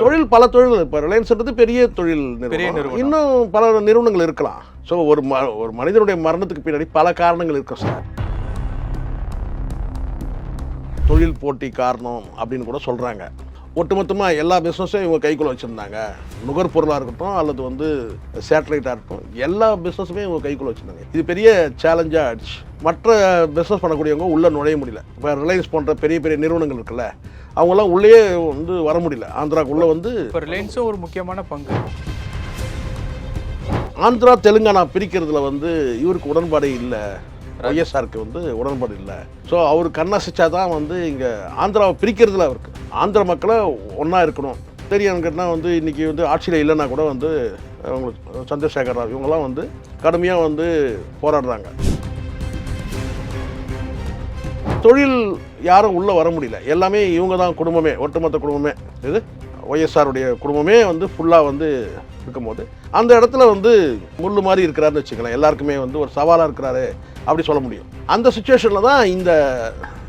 தொழில் பல தொழில் இப்போ ரிலையன்ஸ்ன்றது பெரிய தொழில் நிறுவனம். இன்னும் பல நிறுவனங்கள் இருக்கலாம். ஸோ ஒரு ம ஒரு மனிதனுடைய மரணத்துக்கு பின்னாடி பல காரணங்கள் இருக்கும் சார். தொழில் போட்டி காரணம் அப்படின்னு கூட சொல்கிறாங்க ஒட்டுமொத்தமாக எல்லா பிஸ்னஸையும் இவங்க கைக்குள்ள வச்சுருந்தாங்க. நுகர்பொருளாக இருக்கட்டும் அல்லது வந்து சேட்டலைட்டாக இருக்கட்டும் எல்லா பிஸ்னஸுமே இவங்க கைக்குள்ள வச்சுருந்தாங்க. இது பெரிய சேலஞ்சாக ஆயிடுச்சு. மற்ற பிஸ்னஸ் பண்ணக்கூடியவங்க உள்ளே நுழைய முடியல. இப்போ ரிலையன்ஸ் போன்ற பெரிய பெரிய நிறுவனங்கள் இருக்குல்ல அவங்களாம் உள்ளே வந்து வர முடியல. ஆந்திராக்குள்ளே வந்து ரிலையன்ஸும் ஒரு முக்கியமான பங்கு. ஆந்திரா தெலுங்கானா பிரிக்கிறதுல வந்து இவருக்கு உடன்பாடு இல்லை. ஒய்எஸ்ஆருக்கு வந்து உடன்பாடு இல்லை. ஸோ அவர் கண்ணசைச்சா தான் வந்து இங்கே ஆந்திராவை பிரிக்கிறதுல அவருக்கு. ஆந்திர மக்களை ஒன்றா இருக்கணும். தெரியுங்கன்னா வந்து இன்றைக்கி வந்து ஆட்சியில் இல்லைன்னா கூட வந்து அவங்களுக்கு சந்திரசேகர் ராவ் இவங்கெல்லாம் வந்து கடுமையாக வந்து போராடுறாங்க. தொழில் யாரும் உள்ளே வர முடியல. எல்லாமே இவங்க தான் குடும்பமே ஒட்டுமொத்த குடும்பமே. இது ஒய்எஸ்ஆருடைய குடும்பமே வந்து ஃபுல்லாக வந்து இருக்கும்போது அந்த இடத்துல வந்து முள்ளு மாதிரி இருக்கிறாருன்னு வச்சுக்கலாம் எல்லாருக்குமே வந்து ஒரு சவாலாக இருக்கிறாரு அப்படி சொல்ல முடியும். அந்த சுச்சுவேஷனில் தான் இந்த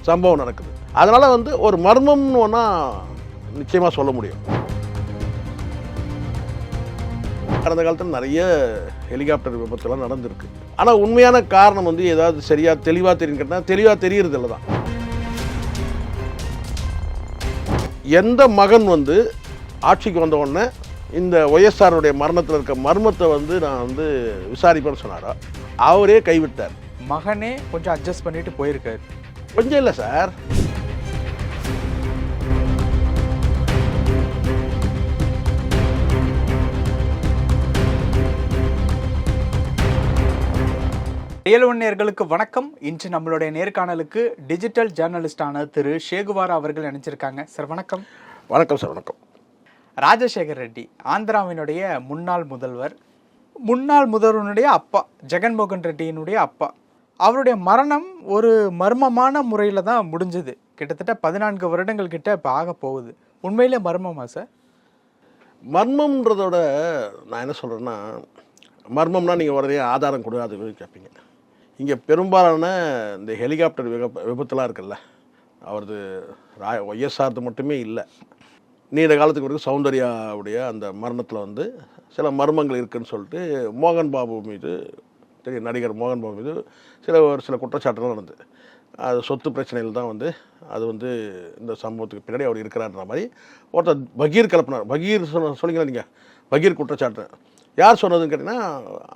சம்பவம் நடக்குது. அதனால் வந்து ஒரு மர்மம்னு ஒன்றா நிச்சயமாக சொல்ல முடியும். கடந்த காலத்தில் நிறைய ஹெலிகாப்டர் விபத்துலாம் நடந்திருக்கு. ஆனால் உண்மையான காரணம் வந்து ஏதாவது சரியாக தெளிவாக தெரியும் கேட்டால் தெளிவாக தெரியறதில்ல தான். எந்த மகன் வந்து ஆட்சிக்கு வந்த உடனே இந்த ஒய்எஸ்ஆருடைய மரணத்தில் இருக்க மர்மத்தை வந்து நான் வந்து விசாரிப்பேன்னு சொன்னாரோ? அவரே கைவிட்டார். மகனே கொஞ்சம் அட்ஜஸ்ட் பண்ணிட்டு போயிருக்காரு. கொஞ்சம் இல்லை சார். ரியல் நேயர்களுக்கு வணக்கம். இன்று நம்மளுடைய நேர்காணலுக்கு டிஜிட்டல் ஜேர்னலிஸ்டான திரு ஷேகுவாரா அவர்கள் நினைச்சிருக்காங்க சார் வணக்கம். வணக்கம் சார் வணக்கம். ராஜசேகர் ரெட்டி ஆந்திராவினுடைய முன்னாள் முதல்வர் முன்னாள் முதல்வனுடைய அப்பா ஜெகன்மோகன் ரெட்டியினுடைய அப்பா. அவருடைய மரணம் ஒரு மர்மமான முறையில் தான் முடிஞ்சது. கிட்டத்தட்ட பதினான்கு வருடங்கள் கிட்ட இப்போ ஆக போகுது. உண்மையிலே மர்மமா சார்? மர்மம்ன்றதோட நான் என்ன சொல்கிறேன்னா மர்மம்னா நீங்கள் உடனே ஆதாரம் கொடு அது கேட்பீங்க இங்கே பெரும்பாலான இந்த ஹெலிகாப்டர் விப விபத்துலாம் இருக்குல்ல அவரது ரா ஒய்எஸ்ஆர்து மட்டுமே இல்லை. நீண்ட காலத்துக்கு பிறகு சௌந்தர்யாவுடைய அந்த மரணத்தில் வந்து சில மர்மங்கள் இருக்குதுன்னு சொல்லிட்டு மோகன் பாபு மீது தெரியும் நடிகர் மோகன் பாபு மீது சில ஒரு சில குற்றச்சாட்டுகள் நடந்தது அது சொத்து பிரச்சனையில் தான் வந்து அது வந்து இந்த சம்பவத்துக்கு பின்னாடி அவர் இருக்கிறான்ற மாதிரி ஒருத்தர் பகீர் கலப்பினார். பகீர் சொன்ன சொல்லிங்களா நீங்கள் பகீர் குற்றச்சாட்டு. யார் சொன்னதுன்னு கேட்டிங்கன்னா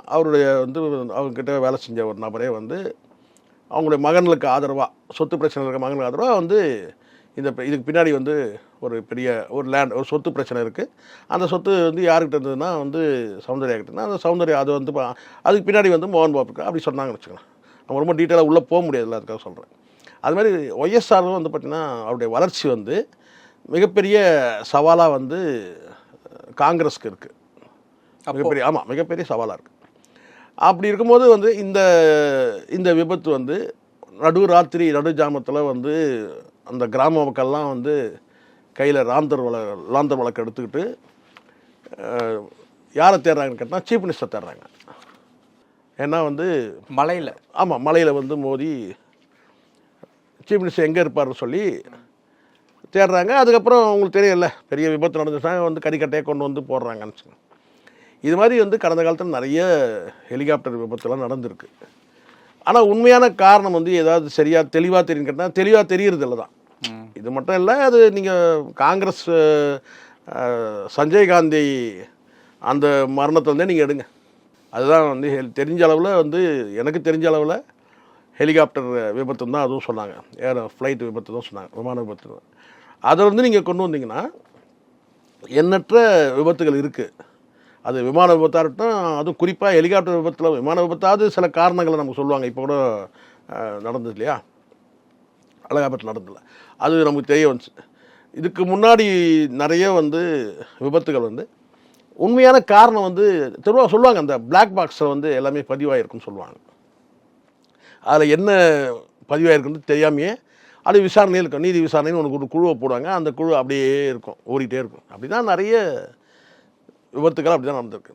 அவருடைய வந்து அவங்கக்கிட்ட வேலை செஞ்ச ஒரு நபரே வந்து அவங்களுடைய மகன்களுக்கு ஆதரவாக சொத்து பிரச்சனை இருக்க மகனுக்கு ஆதரவாக வந்து இந்த இதுக்கு பின்னாடி வந்து ஒரு பெரிய ஒரு லேண்ட் ஒரு சொத்து பிரச்சனை இருக்குது அந்த சொத்து வந்து யாருக்கிட்ட இருந்ததுன்னா வந்து சௌந்தர்யா கிட்டனா அந்த சௌந்தர்யா அது வந்து அதுக்கு பின்னாடி வந்து மோகன் பாபு இருக்கு. அப்படி சொன்னாங்கன்னு வச்சுக்கலாம் நம்ம ரொம்ப டீட்டெயிலாக உள்ளே போக முடியாதுல்ல அதுக்காக சொல்கிறேன் அது மாதிரி ஒய்எஸ்ஆர் வந்து பார்த்திங்கன்னா அவருடைய வளர்ச்சி வந்து மிகப்பெரிய சவாலாக வந்து காங்கிரஸ்க்கு இருக்குது மிகப்பெரிய ஆமாம் மிகப்பெரிய சவாலாக இருக்குது அப்படி இருக்கும்போது வந்து இந்த இந்த விபத்து வந்து நடு ராத்திரி நடு ஜாமத்தில் வந்து அந்த கிராம மக்கள்லாம் வந்து கையில் ராந்தர் வள லாந்தர் வழக்கு எடுத்துக்கிட்டு யாரை தேடுறாங்கன்னு கேட்டால் சீஃப் மினிஸ்டர் தேடுறாங்க. ஏன்னா வந்து மலையில். ஆமாம் மலையில் வந்து மோதி சீஃப் மினிஸ்டர் எங்கே இருப்பார்னு சொல்லி தேடுறாங்க. அதுக்கப்புறம் உங்களுக்கு தெரியல பெரிய விபத்து நடந்துச்சுன்னா வந்து கறிக்கட்டையை கொண்டு வந்து போடுறாங்கன்னு. இது மாதிரி வந்து கடந்த காலத்தில் நிறைய ஹெலிகாப்டர் விபத்துலாம் நடந்திருக்கு. ஆனால் உண்மையான காரணம் வந்து ஏதாவது சரியாக தெளிவாக தெரியும் கேட்டால் தெளிவாக தெரியறதில்ல தான். இது மட்டும் இல்லை அது நீங்கள் காங்கிரஸ் சஞ்சய் காந்தி அந்த மரணத்துலேருந்தே நீங்கள் எடுங்க. அதுதான் வந்து ஹெல்- தெரிஞ்ச அளவில் வந்து எனக்கு தெரிஞ்ச அளவில் ஹெலிகாப்டர் விபத்து தான் அதுவும் சொன்னாங்க. ஏர் ஃப்ளைட் விபத்து தான் சொன்னாங்க விமான விபத்து. அதை வந்து நீங்கள் கொண்டு வந்தீங்கன்னா எண்ணற்ற விபத்துகள் இருக்குது அது விமான விபத்தாக இருக்கட்டும் அதுவும் குறிப்பாக ஹெலிகாப்டர் விபத்தில் விமான விபத்தாவது சில காரணங்களை நமக்கு சொல்லுவாங்க. இப்போ கூட நடந்தது இல்லையா? அலகாபத்தில் நடந்ததில்ல அது நமக்கு தெரிய வந்துச்சு. இதுக்கு முன்னாடி நிறைய வந்து விபத்துகள் வந்து உண்மையான காரணம் வந்து திரும்ப சொல்லுவாங்க. அந்த பிளாக் பாக்ஸில் வந்து எல்லாமே பதிவாயிருக்குன்னு சொல்லுவாங்க. அதில் என்ன பதிவாயிருக்குன்னு தெரியாமையே அது விசாரணையில் இருக்கும். நீதி விசாரணைன்னு ஒன்று ஒரு குழுவை போடுவாங்க. அந்த குழு அப்படியே இருக்கும் ஓடிட்டே இருக்கும். அப்படி தான் நிறைய விபத்துக்கள் அப்படி தான் நடந்திருக்கு.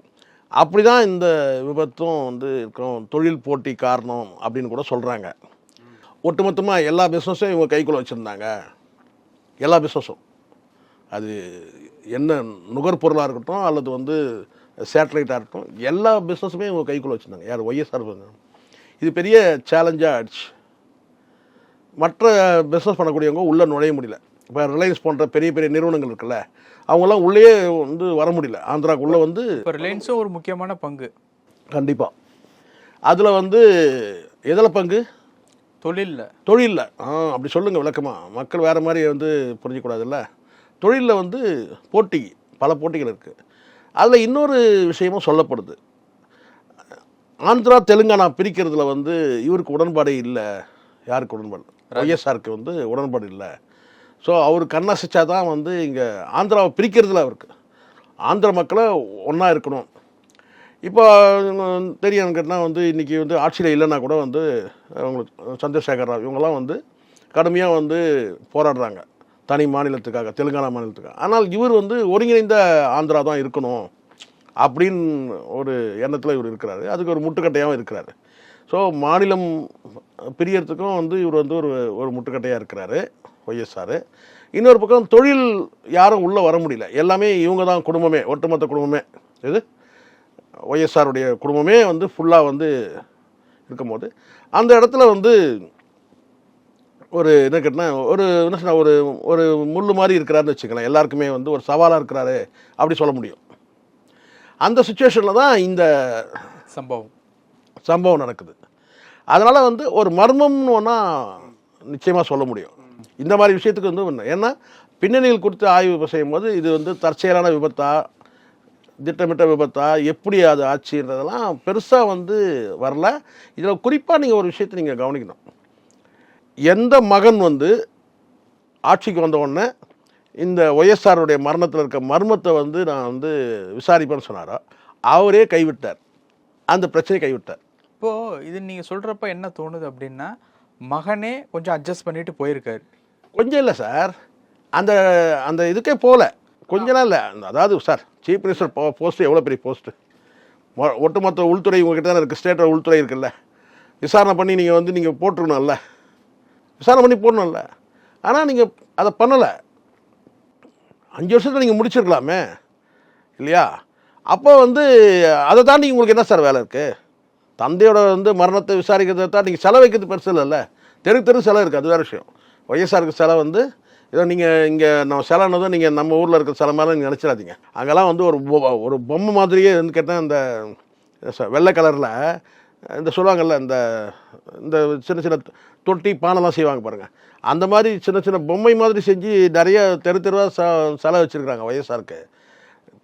அப்படி தான் இந்த விபத்தும் வந்து இருக்கும் தொழில் போட்டி காரணம் அப்படின்னு கூட சொல்கிறாங்க ஒட்டுமொத்தமாக எல்லா பிஸ்னஸும் இவங்க கைக்குள்ளே வச்சுருந்தாங்க. எல்லா பிஸ்னஸும் அது என்ன நுகர்பொருளாக இருக்கட்டும் அல்லது வந்து சேட்டலைட்டாக இருக்கட்டும் எல்லா பிஸ்னஸுமே இவங்க கைக்குள்ளே வச்சுருந்தாங்க. யார்? ஒய்எஸ்ஆர் இது பெரிய சேலஞ்சாக ஆயிடுச்சு. மற்ற பிஸ்னஸ் பண்ணக்கூடியவங்க உள்ளே நுழைய முடியல. இப்போ ரிலையன்ஸ் போன்ற பெரிய பெரிய நிறுவனங்கள் இருக்குல்ல அவங்களாம் உள்ளே வந்து வர முடியல. ஆந்திராவுக்கு உள்ளே வந்து இப்போ ரிலையன்ஸும் ஒரு முக்கியமான பங்கு. கண்டிப்பாக அதில் வந்து எதில் பங்கு? தொழில்ல. தொழிலில். ஆ அப்படி சொல்லுங்கள் விளக்கமாக மக்கள் வேறு மாதிரி வந்து புரிஞ்சிக்கூடாதுல்ல தொழிலில் வந்து போட்டி பல போட்டிகள் இருக்குது அதில் இன்னொரு விஷயமும் சொல்லப்படுது. ஆந்திரா தெலுங்கானா பிரிக்கிறதுல வந்து இவருக்கு உடன்பாடு இல்லை. யாருக்கு உடன்பாடு? ஒய்எஸ்ஆருக்கு வந்து உடன்பாடு இல்லை. ஸோ அவர் கண்ணசிச்சா தான் வந்து இங்கே ஆந்திராவை பிரிக்கிறதுல அவருக்கு. ஆந்திர மக்களை ஒன்றா இருக்கணும். இப்போ தெரியும் கேட்டால் வந்து இன்றைக்கி வந்து ஆட்சியில் இல்லைன்னா கூட வந்து அவங்களுக்கு சந்திரசேகர் ராவ் இவங்கெல்லாம் வந்து கடுமையாக வந்து போராடுறாங்க. தனி மாநிலத்துக்காக தெலுங்கானா மாநிலத்துக்காக. ஆனால் இவர் வந்து ஒருங்கிணைந்த ஆந்திரா தான் இருக்கணும் அப்படின்னு ஒரு எண்ணத்தில் இவர் இருக்கிறாரு. அதுக்கு ஒரு முட்டுக்கட்டையாகவும் இருக்கிறாரு. ஸோ மாநிலம் பிரியறதுக்கும் வந்து இவர் வந்து ஒரு ஒரு முட்டுக்கட்டையாக இருக்கிறாரு. ஒய்எஸ்ஆர் இன்னொரு பக்கம் தொழில் யாரும் உள்ளே வர முடியல. எல்லாமே இவங்க தான் குடும்பமே ஒட்டுமொத்த குடும்பமே. இது ஒய்எஸ்ஆருடைய குடும்பமே வந்து ஃபுல்லாக வந்து இருக்கும்போது அந்த இடத்துல வந்து ஒரு என்ன கேட்டினா ஒரு என்ன சொன்ன ஒரு ஒரு முள்ளு மாதிரி இருக்கிறாருன்னு வச்சுக்கலாம் எல்லாருக்குமே வந்து ஒரு சவாலாக இருக்கிறாரு அப்படி சொல்ல முடியும். அந்த சுச்சுவேஷனில் தான் இந்த சம்பவம். சம்பவம் நடக்குது. அதனால் வந்து ஒரு மர்மம்னு ஒன்றா நிச்சயமாக சொல்ல முடியும். இந்த மாதிரி விஷயத்துக்கு வந்து ஒன்று ஏன்னா பின்னணியில் கொடுத்து ஆய்வு செய்யும்போது இது வந்து தற்செயலான விபத்தா திட்டமிட்ட விபத்தா எப்படி அது ஆச்சுன்றதெல்லாம் பெருசாக வந்து வரல. இதில் குறிப்பாக நீங்கள் ஒரு விஷயத்தை நீங்கள் கவனிக்கணும். எந்த மகன் வந்து ஆட்சிக்கு வந்த உடனே இந்த ஒய்எஸ்ஆருடைய மரணத்தில் இருக்க மர்மத்தை வந்து நான் வந்து விசாரிப்பேன்னு சொன்னாரோ? அவரே கைவிட்டார். அந்த பிரச்சனையை கைவிட்டார். இப்போது இது நீங்கள் சொல்கிறப்ப என்ன தோணுது அப்படின்னா மகனே கொஞ்சம் அட்ஜஸ்ட் பண்ணிட்டு போயிருக்காரு. கொஞ்சம் இல்லை சார் அந்த அந்த இதுக்கே போகல கொஞ்சம் இல்லை. அதாவது சார் சீஃப் மினிஸ்டர் போ போஸ்ட்டு எவ்வளோ பெரிய போஸ்ட்டு ஒட்டுமொத்த உள்துறை உங்ககிட்ட தான் இருக்குது ஸ்டேட்டோட உள்துறை இருக்குல்ல. விசாரணை பண்ணி நீங்கள் வந்து நீங்கள் போட்டுருக்கணும்ல விசாரணை பண்ணி போடணும்ல. ஆனால் நீங்கள் அதை பண்ணலை. அஞ்சு வருஷத்தில் நீங்கள் முடிச்சிருக்கலாமே. இல்லையா? அப்போ வந்து அதை தாண்டி உங்களுக்கு என்ன சார் வேலை இருக்குது தந்தையோட வந்து மரணத்தை விசாரிக்கிறதை தான் நீங்கள் செலவு வைக்கிறது பெருசு இல்லைல்ல தெரு தெரு செலவு இருக்குது அது வேறு விஷயம். ஒய்எஸ்ஆருக்கு செலவு வந்து ஏதோ நீங்கள் இங்கே நம்ம செலவுனதும் நீங்கள் நம்ம ஊரில் இருக்கிற செலவு மாதிரி நீங்கள் நினச்சிடாதீங்க. அங்கெல்லாம் வந்து ஒரு ஒரு பொம்மை மாதிரியே வந்து கேட்டால் இந்த ச- வெள்ளை கலரில் இந்த சொல்லுவாங்கல்ல இந்த இந்த சின்ன சின்ன தொட்டி பானைலாம் செய்வாங்க பாருங்கள் அந்த மாதிரி சின்ன சின்ன பொம்மை மாதிரி செஞ்சு நிறைய தெரு தெருவாக ச செலவு வச்சுருக்குறாங்க ஒய்எஸ்ஆருக்கு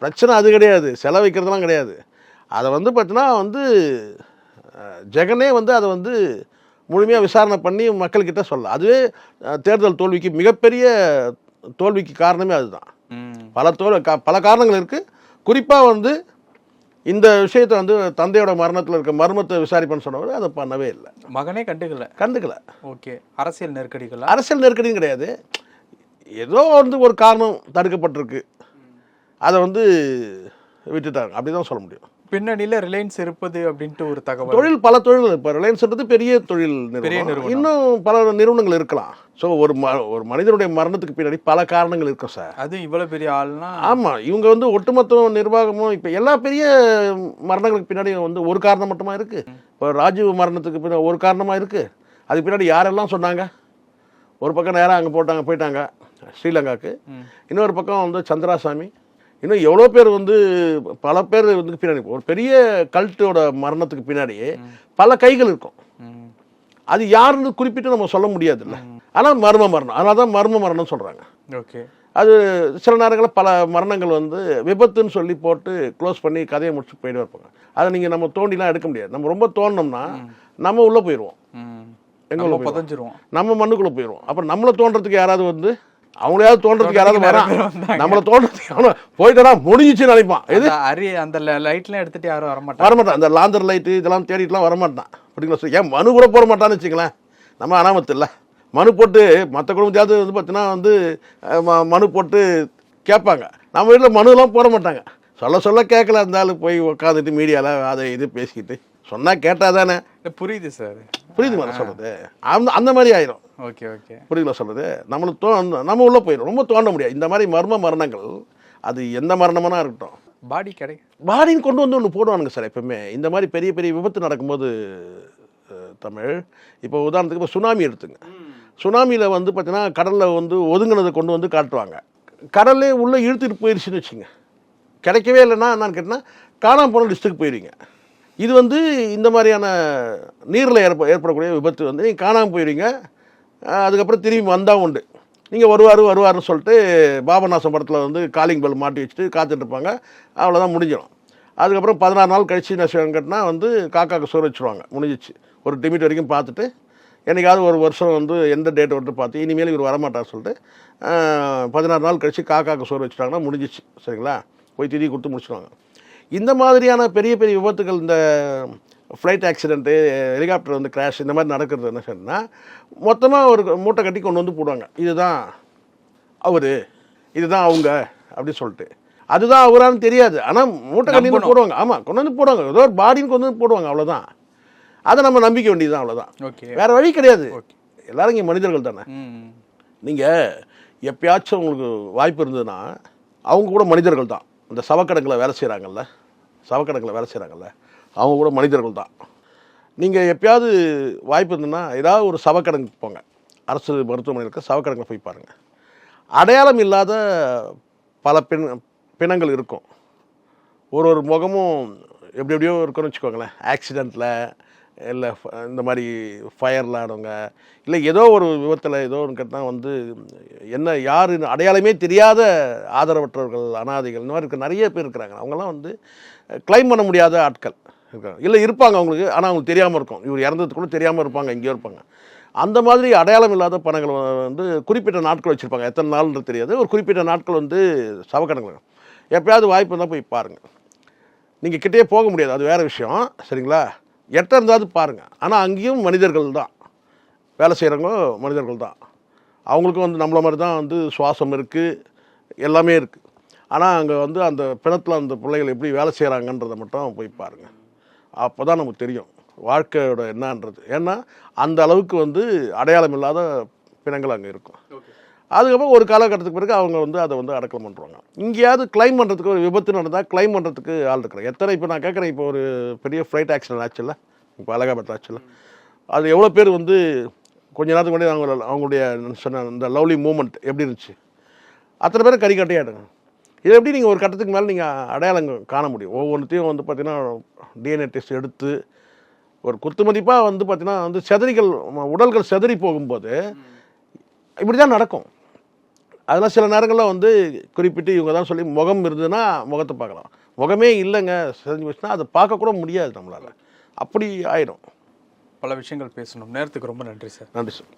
பிரச்சனை அது கிடையாது செலவு வைக்கிறதுலாம் கிடையாது. அதை வந்து பார்த்தீங்கன்னா வந்து ஜெகனே வந்து அதை வந்து முழுமையாக விசாரணை பண்ணி மக்கள்கிட்ட சொல்லலாம் அதுவே தேர்தல் தோல்விக்கு மிகப்பெரிய தோல்விக்கு காரணமே அதுதான். பல தோல் பல காரணங்கள் இருக்குது குறிப்பாக வந்து இந்த விஷயத்தை வந்து தந்தையோட மரணத்தில் இருக்க மர்மத்தை விசாரிப்பேன்னு சொன்னவர் அதை பண்ணவே இல்லை. மகனே கண்டுக்கல. கண்டுக்கல. ஓகே. அரசியல் நெருக்கடிகளா? அரசியல் நெருக்கடியும் கிடையாது. ஏதோ வந்து ஒரு காரணம் தடுக்கப்பட்டிருக்கு. அதை வந்து விட்டுட்டாங்க. அப்படி தான் சொல்ல முடியும். பின்னணியில ரிலையன்ஸ் இருப்பது அப்படின்ட்டு ஒரு தகவல். தொழில் பல தொழில்கள். இப்போ ரிலையன்ஸ்ன்றது பெரிய தொழில் பெரிய நிறுவனம். இன்னும் பல நிறுவனங்கள் இருக்கலாம். ஸோ ஒரு ம ஒரு மனிதனுடைய மரணத்துக்கு பின்னாடி பல காரணங்கள் இருக்கும் சார் அதுவும் இவ்வளவு பெரிய ஆள்னா ஆமாம் இவங்க வந்து ஒட்டுமொத்த நிர்வாகமும் இப்போ எல்லா பெரிய மரணங்களுக்கு பின்னாடி வந்து ஒரு காரணம் மட்டுமா இருக்குது இப்போ ராஜீவ் மரணத்துக்கு பின்னாடி ஒரு காரணமாக இருக்குது அதுக்கு பின்னாடி யாரெல்லாம் சொன்னாங்க? ஒரு பக்கம் நேராக அங்கே போட்டாங்க போயிட்டாங்க ஸ்ரீலங்காவுக்கு ம். இன்னொரு பக்கம் வந்து சந்திராசாமி. இன்னும் எவ்வளோ பேர் வந்து பல பேர் வந்து பின்னாடி ஒரு பெரிய கல்ட்டோட மரணத்துக்கு பின்னாடி பல கைகள் இருக்கும். அது யாருன்னு குறிப்பிட்டு நம்ம சொல்ல முடியாதுல்ல. ஆனால் மர்ம மரணம். அதனால தான் மர்ம மரணம் சொல்கிறாங்க ஓகே. அது சில நேரங்களில் பல மரணங்கள் வந்து விபத்துன்னு சொல்லி போட்டு க்ளோஸ் பண்ணி கதையை முடிச்சு போயிட்டு இருப்பாங்க. அதை நீங்கள் நம்ம தோண்டிலாம் எடுக்க முடியாது. நம்ம ரொம்ப தோண்டினோம்னா நம்ம உள்ளே போயிடுவோம். எங்க உள்ள? புதஞ்சிருவோம். நம்ம மண்ணுக்குள்ளே போயிடுவோம். அப்புறம் நம்மளை தோன்றதுக்கு யாராவது வந்து அவங்களையாவது தோன்றதுக்கு யாராவது வரான். நம்மளை தோன்றதுக்கு அவனை போயிட்டா முடிஞ்சிச்சுன்னு நினைப்பான். எது? அந்த அரி அந்த லைட்லாம் எடுத்துட்டு யாரும் வர மாட்டாங்க வரமாட்டான். அந்த லாந்தர் லைட்டு இதெல்லாம் தேடிட்டுலாம் வரமாட்டான். அப்படிங்களா சார் ஏன் மனு கூட போட மாட்டான்னு வச்சுங்களேன் நம்ம அனாமத்து இல்லை. மனு போட்டு மற்ற குடும்பத்தையாவது வந்து பார்த்தீங்கன்னா வந்து மனு போட்டு கேட்பாங்க. நம்ம வீட்டில் மனுலாம் போட மாட்டாங்க. சொல்ல சொல்ல கேட்கல. ஆளு போய் உட்காந்துட்டு மீடியாவில் அதை இது பேசிக்கிட்டு சொன்னால் கேட்டால் தானே. புரியுது சார் புரியுதுங்களா நான் சொல்கிறது அந்த அந்த மாதிரி ஆயிரும். Okay okay. புரியுதுங்களா சொல்கிறது நம்மளுக்கு தோ நம்ம உள்ளே போயிடும் ரொம்ப தோண்ட முடியாது. இந்த மாதிரி மர்ம மரணங்கள் அது எந்த மரணமானா இருக்கட்டும். பாடி கடை. பாடின்னு கொண்டு வந்து ஒன்று போடுவானுங்க சார் எப்பவுமே. இந்த மாதிரி பெரிய பெரிய விபத்து நடக்கும்போது தமிழ் இப்போ உதாரணத்துக்கு இப்போ சுனாமி எடுத்துங்க. சுனாமியில் வந்து பார்த்தீங்கன்னா கடலில் வந்து ஒதுங்கினதை கொண்டு வந்து காட்டுவாங்க. கடல்லே உள்ளே இழுத்துட்டு போயிடுச்சுன்னு வச்சுங்க. கிடைக்கவே இல்லைன்னா என்னன்னு கேட்டால் காணாமல் போன லிஸ்ட்டுக்கு போயிடுவீங்க இது வந்து இந்த மாதிரியான நீரில் ஏற்ப ஏற்படக்கூடிய விபத்து வந்து நீங்கள் காணாமல் போயிடுவீங்க. அதுக்கப்புறம் திரும்பி வந்தால் உண்டு. நீங்கள் வருவார் வருவார்னு சொல்லிட்டு பாபநாசம் படத்தில் வந்து காலிங் பெல் மாட்டி வச்சுட்டு காத்துட்ருப்பாங்க அவ்வளோதான் முடிஞ்சிடும். அதுக்கப்புறம் பதினாறு நாள் கழிச்சு என்ன கட்டினா வந்து காக்காக்கு சோறு வச்சுருவாங்க. முடிஞ்சிச்சு. ஒரு டிமிட் வரைக்கும் பார்த்துட்டு என்றைக்காவது ஒரு வருஷம் வந்து எந்த டேட் வந்து பார்த்து இனிமேல் இவர் வரமாட்டார் சொல்லிட்டு பதினாறு நாள் கழிச்சு காக்காக்கு சோறு வச்சுட்டாங்கன்னா முடிஞ்சிச்சு. சரிங்களா? போய் திதி கொடுத்து முடிச்சிடுவாங்க இந்த மாதிரியான பெரிய பெரிய விபத்துகள் இந்த ஃப்ளைட் ஆக்சிடென்ட்டு ஹெலிகாப்டர் வந்து கிராஷ் இந்த மாதிரி நடக்கிறது என்ன சொன்னால் மொத்தமாக ஒரு மூட்டை கட்டி கொண்டு வந்து போடுவாங்க. இதுதான் அவர் இதுதான் அவங்க அப்படின்னு சொல்லிட்டு. அதுதான் அவரான்னு தெரியாது. ஆனால் மூட்டை கட்டி போடுவாங்க. ஆமாம் கொண்டு வந்து போடுவாங்க. ஏதோ ஒரு பாடின்னு கொண்டு வந்து போடுவாங்க அவ்வளோதான் அதை நம்ம நம்பிக்க வேண்டியது தான் அவ்வளோதான் ஓகே. வேற வழி கிடையாது. எல்லாரும் இங்கே மனிதர்கள் தானே. நீங்கள் எப்பயாச்சும் உங்களுக்கு வாய்ப்பு இருந்ததுன்னா அவங்க கூட மனிதர்கள் தான். இந்த சவக்கடங்கில் வேலை செய்கிறாங்கல்ல சவக்கடங்கில் வேலை செய்கிறாங்கல்ல அவங்க கூட மனிதர்கள் தான். நீங்கள் எப்பயாவது வாய்ப்பு இருந்ததுன்னா ஏதாவது ஒரு சவக்கணக்கு போங்க. அரசு மருத்துவமனையில் இருக்க சவக்கணக்கில் போய் பாருங்கள் அடையாளம் இல்லாத பல பெண் பிணங்கள் இருக்கும். ஒரு ஒரு முகமும் எப்படி எப்படியோ இருக்குன்னு வச்சுக்கோங்களேன். ஆக்சிடெண்ட்டில் இல்லை இந்த மாதிரி ஃபயரில் ஆனவங்க இல்லை ஏதோ ஒரு விபத்தில் ஏதோ ஒன்று கேட்டால் வந்து என்ன யார் அடையாளமே தெரியாத ஆதரவற்றவர்கள் அனாதைகள் இந்த மாதிரி இருக்க நிறைய பேர் இருக்கிறாங்க. அவங்கெல்லாம் வந்து க்ளைம் பண்ண முடியாத ஆட்கள் இருக்காங்க. இல்லை இருப்பாங்க அவங்களுக்கு ஆனால் அவங்களுக்கு தெரியாமல் இருக்கும். இவர் இறந்தது கூட தெரியாமல் இருப்பாங்க எங்கேயோ இருப்பாங்க. அந்த மாதிரி அடையாளம் இல்லாத பணங்கள் வந்து குறிப்பிட்ட நாட்கள் வச்சுருப்பாங்க. எத்தனை நாள்ன்றது தெரியாது. ஒரு குறிப்பிட்ட நாட்கள் வந்து சவக்கணங்கள் எப்பயாவது வாய்ப்பு இருந்தால் போய் பாருங்கள் நீங்கள் கிட்டே போக முடியாது. அது வேறு விஷயம். சரிங்களா? எட்ட இருந்தாவது பாருங்கள் ஆனால் அங்கேயும் மனிதர்கள் தான் வேலை செய்கிறவங்க மனிதர்கள் தான் அவங்களுக்கும் வந்து நம்மள மாதிரி தான் வந்து சுவாசம் இருக்குது எல்லாமே இருக்குது ஆனால் அங்கே வந்து அந்த பிணத்தில் அந்த பிள்ளைகள் எப்படி வேலை செய்கிறாங்கன்றதை மட்டும் போய் பாருங்கள் அப்போ தான் நமக்கு தெரியும். வாழ்க்கையோட என்னன்றது. ஏன்னா அந்த அளவுக்கு வந்து அடையாளம் இல்லாத பிணங்கள் அங்கே இருக்கும். அதுக்கப்புறம் ஒரு காலகட்டத்துக்கு பிறகு அவங்க வந்து அதை வந்து அடக்கம் பண்ணுறாங்க இங்கேயாவது கிளைம் பண்ணுறதுக்கு ஒரு விபத்து நடந்தால் கிளைம் பண்ணுறதுக்கு ஆள் இருக்கிறாங்க. எத்தனை இப்போ நான் கேட்குறேன் இப்போ ஒரு பெரிய ஃப்ளைட் ஆக்சிடென்ட் ஆச்சுல்ல? இப்போ அலகாபாத் ஆச்சுல்ல? அது எவ்வளோ பேர் வந்து கொஞ்ச நேரத்துக்கு முன்னாடி அவங்க அவங்களுடைய சொன்ன இந்த லவ்லி மூமெண்ட் எப்படி இருந்துச்சு? அத்தனை பேரும் கறி கட்டையாடுங்க எப்படி நீங்கள் ஒரு கட்டத்துக்கு மேலே நீங்கள் அடையாளம் காண முடியும்? ஒவ்வொன்றுத்தையும் வந்து பார்த்தீங்கன்னா டிஎன்ஏ டெஸ்ட் எடுத்து ஒரு குத்துமதிப்பாக வந்து பார்த்தீங்கன்னா வந்து செதறிகள் உடல்கள் செதறி போகும்போது இப்படி தான் நடக்கும். அதெல்லாம் சில நேரங்களில் வந்து குறிப்பிட்டு இவங்க தான் சொல்லி முகம் இருந்ததுன்னா முகத்தை பார்க்கலாம். முகமே இல்லைங்க செஞ்சு போச்சுன்னா அதை பார்க்கக்கூட முடியாது நம்மளால். அப்படி ஆயிடும். பல விஷயங்கள் பேசணும். நேரத்துக்கு ரொம்ப நன்றி சார். நன்றி சார்.